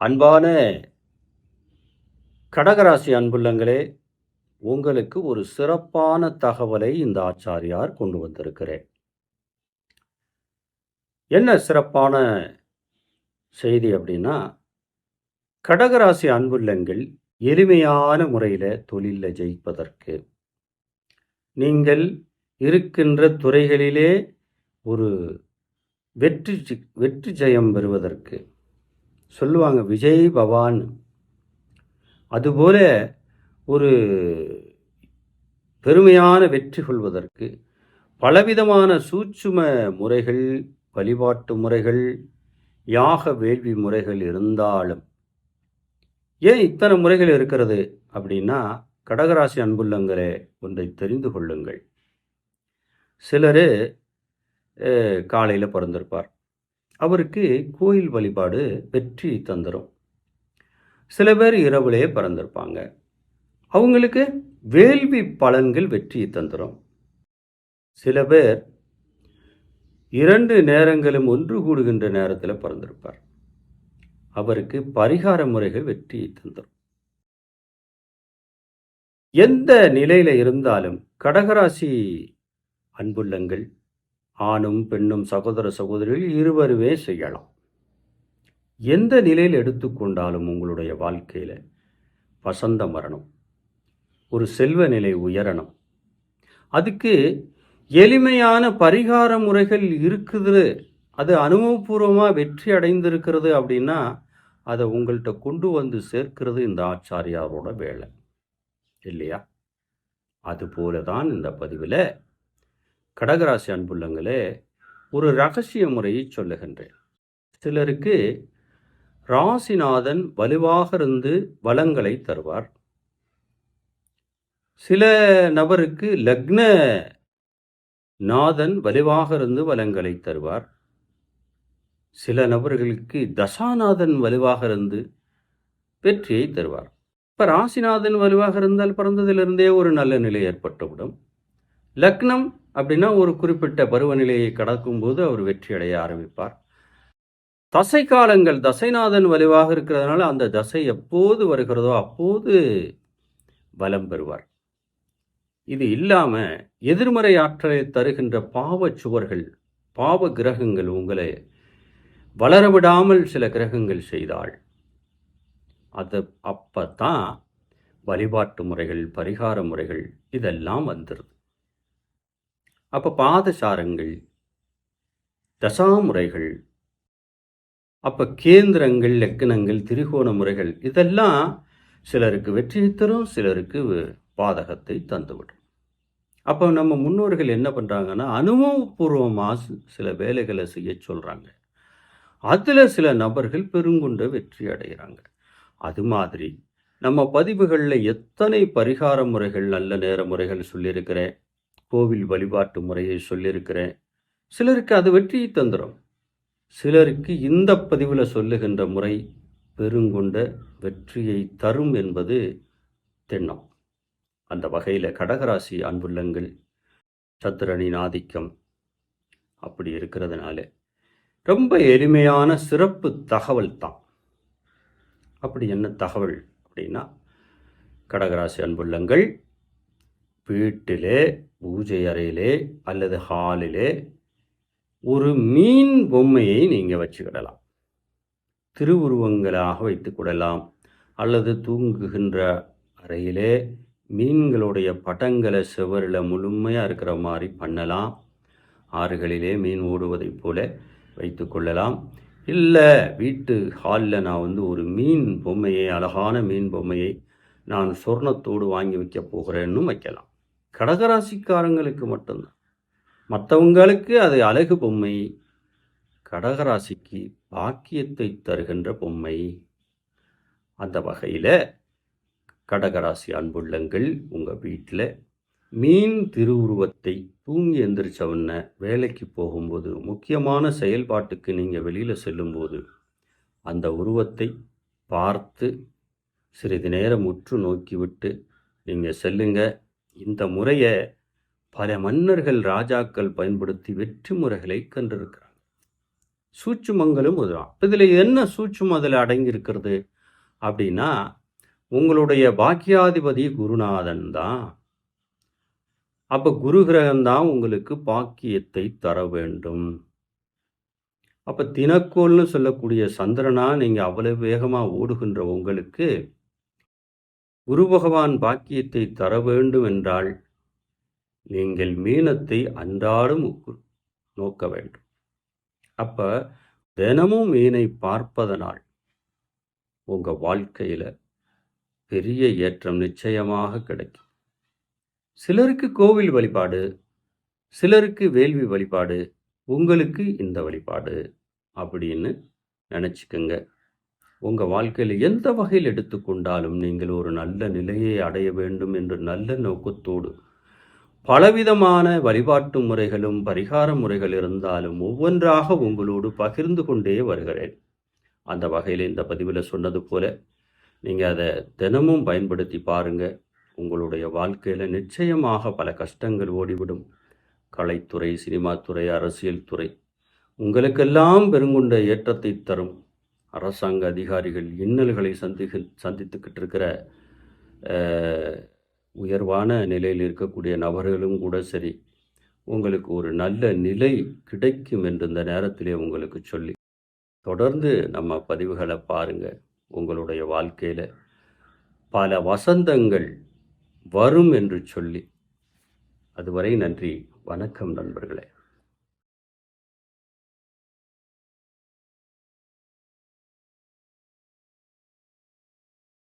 அன்பான கடகராசி அன்புள்ளங்களே உங்களுக்கு ஒரு சிறப்பான தகவலை இந்த ஆச்சாரியார் கொண்டு வந்திருக்கிறேன் என்ன சிறப்பான செய்தி அப்படின்னா கடகராசி அன்புள்ளங்கள் எளிமையான முறையில் தொழிலில் ஜெயிப்பதற்கு. நீங்கள் இருக்கின்ற துறைகளிலே ஒரு வெற்றி வெற்றி ஜெயம் பெறுவதற்கு. சொல்லுவாங்க விஜய் பவான். அதுபோல ஒரு பெருமையான வெற்றி கொள்வதற்கு பலவிதமான சூட்சும முறைகள் வழிபாட்டு முறைகள் யாக வேள்வி முறைகள் இருந்தாலும் ஏன் இத்தனை முறைகள் இருக்கிறது அப்படின்னா கடகராசி அன்புள்ளங்களே ஒன்றை தெரிந்து கொள்ளுங்கள். சிலர் காலையில் பிறந்திருப்பார். அவருக்கு கோயில் வழிபாடு வெற்றி தந்துடும் சில பேர் இரவுலே பிறந்திருப்பாங்க. அவங்களுக்கு வேள்வி பலன்கள் வெற்றி தந்துடும் சில பேர் இரண்டு நேரங்களும் ஒன்று கூடுகின்ற நேரத்தில் பிறந்திருப்பார். அவருக்கு பரிகார முறைகள் வெற்றி தந்துடும் எந்த நிலையில் இருந்தாலும் கடகராசி அன்புள்ளங்கள் ஆணும் பெண்ணும் சகோதர சகோதரிகள் இருவருமே செய்யலாம். எந்த நிலையில் எடுத்துக்கொண்டாலும் உங்களுடைய வாழ்க்கையில் வசந்தம் வரணும் ஒரு செல்வ நிலை உயரணும். அதுக்கு எளிமையான பரிகார முறைகள் இருக்குது. அது அனுபவபூர்வமாக வெற்றி அடைந்திருக்கிறது அப்படின்னா அதை உங்கள்கிட்ட கொண்டு வந்து சேர்க்கிறது இந்த ஆச்சாரியாரோட வேலை இல்லையா? அதுபோல தான் இந்த பதிவில் கடகராசி அன்புள்ளங்களே ஒரு ரகசிய முறையை சொல்லுகின்றேன். சிலருக்கு ராசிநாதன் வலுவாக இருந்து வளங்களை தருவார். சில நபருக்கு லக்ன நாதன் வலுவாக இருந்து வளங்களை தருவார். சில நபர்களுக்கு தசாநாதன் வலுவாக இருந்து வெற்றியை தருவார். இப்போ ராசிநாதன் வலுவாக இருந்தால் பிறந்ததிலிருந்தே ஒரு நல்ல நிலை ஏற்பட்டுவிடும். லக்னம் அப்படின்னா ஒரு குறிப்பிட்ட பருவநிலையை கடக்கும்போது அவர் வெற்றி அடைய ஆரம்பிப்பார். தசை காலங்கள் தசைநாதன் வலுவாக இருக்கிறதுனால அந்த தசை எப்போது வருகிறதோ அப்போது பலம் பெறுவார். இது இல்லாமல் எதிர்மறை ஆற்றலை தருகின்ற பாவச் சுவர்கள் பாவ கிரகங்கள் உங்களை வளர விடாமல் சில கிரகங்கள் செய்தாள் அது அப்போ தான் வழிபாட்டு முறைகள் பரிகார முறைகள் இதெல்லாம் வந்துடுது அப்போ பாதசாரங்கள் தசாமுறைகள் அப்போ கேந்திரங்கள் லக்கணங்கள் திரிகோண முறைகள் இதெல்லாம் சிலருக்கு வெற்றியை தரும் சிலருக்கு பாதகத்தை தந்துவிடும். அப்போ நம்ம முன்னோர்கள் என்ன பண்ணுறாங்கன்னா அனுபவபூர்வமாக சில வேலைகளை செய்ய சொல்கிறாங்க அதில் சில நபர்கள் பெருங்குண்ட வெற்றி அடைகிறாங்க அது மாதிரி நம்ம பதிவுகளில் எத்தனை பரிகார முறைகள் நல்ல நேர முறைகள் சொல்லியிருக்கிறேன். கோவில் வழிபாட்டு முறையை சொல்லியிருக்கிறேன். சிலருக்கு அது வெற்றியை தந்துடும் சிலருக்கு இந்த பதிவில் சொல்லுகின்ற முறை பெருங்கொண்ட வெற்றியை தரும் என்பது திண்ணம் அந்த வகையில் கடகராசி அன்புள்ளங்கள் சந்திரனின் ஆதிக்கம் அப்படி இருக்கிறதுனால ரொம்ப எளிமையான சிறப்பு தகவல் தான். அப்படி என்ன தகவல் அப்படின்னா கடகராசி அன்புள்ளங்கள் வீட்டிலே பூஜை அறையிலே அல்லது ஹாலிலே ஒரு மீன் பொம்மையை நீங்கள் வச்சுக்கிடலாம். திருவுருவங்களாக வைத்துக்கொள்ளலாம் அல்லது தூங்குகின்ற அறையிலே மீன்களுடைய படங்களை செவரில் முழுமையாக இருக்கிற மாதிரி பண்ணலாம். ஆறுகளிலே மீன் ஓடுவதைப் போல வைத்து கொள்ளலாம். இல்லை வீட்டு ஹாலில் நான் வந்து ஒரு மீன் பொம்மையை அழகான மீன் பொம்மையை நான் சொர்ணத்தோடு வாங்கி வைக்க போகிறேன்னு வைக்கலாம். கடகராசிக்காரங்களுக்கு மட்டும்தான். மற்றவங்களுக்கு அது அழகு பொம்மை. கடகராசிக்கு பாக்கியத்தை தருகின்ற பொம்மை. அந்த வகையில் கடகராசி அன்புள்ளங்கள் உங்கள் வீட்டில் மீன் திருவுருவத்தை தூங்கி எந்திரிச்ச உடனே வேலைக்கு போகும்போது முக்கியமான செயல்பாட்டுக்கு நீங்கள் வெளியில் செல்லும்போது அந்த உருவத்தை பார்த்து சிறிது நேரம் உற்று நோக்கிவிட்டு நீங்கள் செல்லுங்கள் இந்த முறையை பல மன்னர்கள் ராஜாக்கள் பயன்படுத்தி வெற்றி முறைகளை கண்டிருக்கிறாங்க. சூட்சுமங்களும் உதவும் இதில் என்ன சூட்சும் அதில் அடங்கியிருக்கிறது அப்படின்னா உங்களுடைய பாக்கியாதிபதி குருநாதன் தான். அப்போ குரு கிரகம்தான் உங்களுக்கு பாக்கியத்தை தர வேண்டும். அப்போ தினக்கோள்னு சொல்லக்கூடிய சந்திரனா நீங்கள் அவ்வளவு வேகமாக ஓடுகின்ற உங்களுக்கு குரு பகவான் பாக்கியத்தை தர வேண்டும் என்றால் நீங்கள் மீனத்தை அன்றாடம் நோக்க வேண்டும். அப்ப தினமும் மீனை பார்ப்பதனால் உங்க வாழ்க்கையில பெரிய ஏற்றம் நிச்சயமாக கிடைக்கும். சிலருக்கு கோவில் வழிபாடு சிலருக்கு வேள்வி வழிபாடு உங்களுக்கு இந்த வழிபாடு அப்படின்னு நினச்சிக்கோங்க. உங்கள் வாழ்க்கையில் எந்த வகையில் எடுத்துக்கொண்டாலும் நீங்கள் ஒரு நல்ல நிலையை அடைய வேண்டும் என்று நல்ல நோக்கத்தோடு பலவிதமான வழிபாட்டு முறைகளும் பரிகார முறைகள் இருந்தாலும் ஒவ்வொன்றாக உங்களோடு பகிர்ந்து கொண்டே வருகிறேன். அந்த வகையில் இந்த பதிவில் சொன்னது போல நீங்கள் அதை தினமும் பயன்படுத்தி பாருங்கள் உங்களுடைய வாழ்க்கையில் நிச்சயமாக பல கஷ்டங்கள் ஓடிவிடும். கலைத்துறை சினிமாத்துறை அரசியல் துறை உங்களுக்கெல்லாம் பெருங்கொண்ட ஏற்றத்தை தரும். அரசாங்க அதிகாரிகள் இன்னல்களை சந்திக்க சந்தித்துக்கிட்டு இருக்கிற உயர்வான நிலையில் இருக்கக்கூடிய நபர்களும் கூட சரி உங்களுக்கு ஒரு நல்ல நிலை கிடைக்கும் என்று இந்த நேரத்திலே உங்களுக்கு சொல்லி தொடர்ந்து நம்ம பதிவுகளை பாருங்கள் உங்களுடைய வாழ்க்கையில் பல வசந்தங்கள் வரும் என்று சொல்லி. அதுவரை நன்றி. வணக்கம் நண்பர்களே.